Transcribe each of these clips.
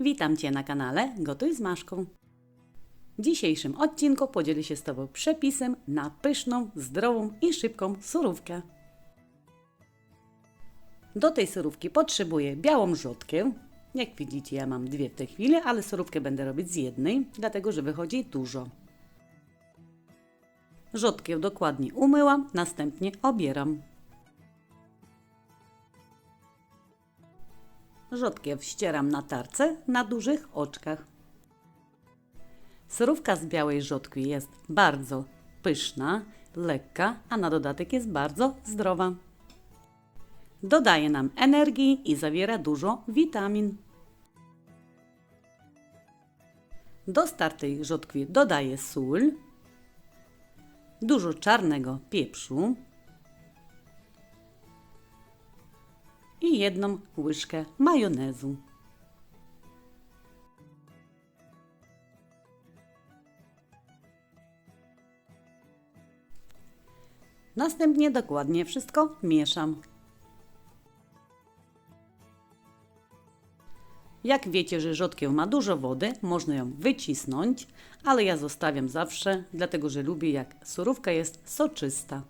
Witam Cię na kanale Gotuj z Maszką. W dzisiejszym odcinku podzielę się z Tobą przepisem na pyszną, zdrową i szybką surówkę. Do tej surówki potrzebuję białą rzodkę. Jak widzicie, ja mam dwie w tej chwili, ale surówkę będę robić z jednej, dlatego że wychodzi dużo. Rzodkę dokładnie umyłam, następnie obieram. Rzodkiew ścieram na tarce na dużych oczkach. Surówka z białej rzodkwi jest bardzo pyszna, lekka, a na dodatek jest bardzo zdrowa. Dodaje nam energii i zawiera dużo witamin. Do startej rzodkwi dodaję sól, dużo czarnego pieprzu, i jedną łyżkę majonezu. Następnie dokładnie wszystko mieszam. Jak wiecie, że rzodkieł ma dużo wody, można ją wycisnąć, ale ja zostawiam zawsze, dlatego że lubię jak surówka jest soczysta.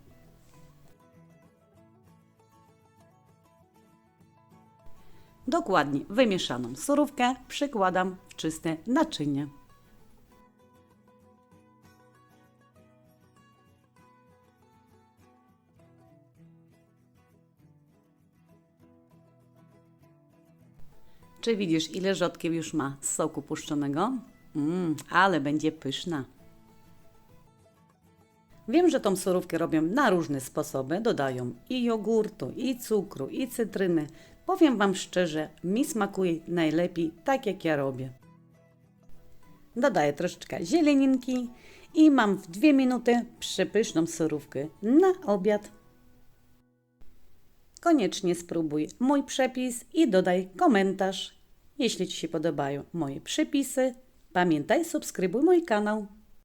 Dokładnie wymieszaną surówkę przykładam w czyste naczynie. Czy widzisz, ile rzodkiew już ma z soku puszczonego? Mmm, ale będzie pyszna. Wiem, że tą surówkę robią na różne sposoby. Dodają i jogurtu, i cukru, i cytryny. Powiem Wam szczerze, mi smakuje najlepiej tak, jak ja robię. Dodaję troszeczkę zieleninki i mam w dwie minuty przepyszną surówkę na obiad. Koniecznie spróbuj mój przepis i dodaj komentarz. Jeśli Ci się podobają moje przepisy, pamiętaj subskrybuj mój kanał.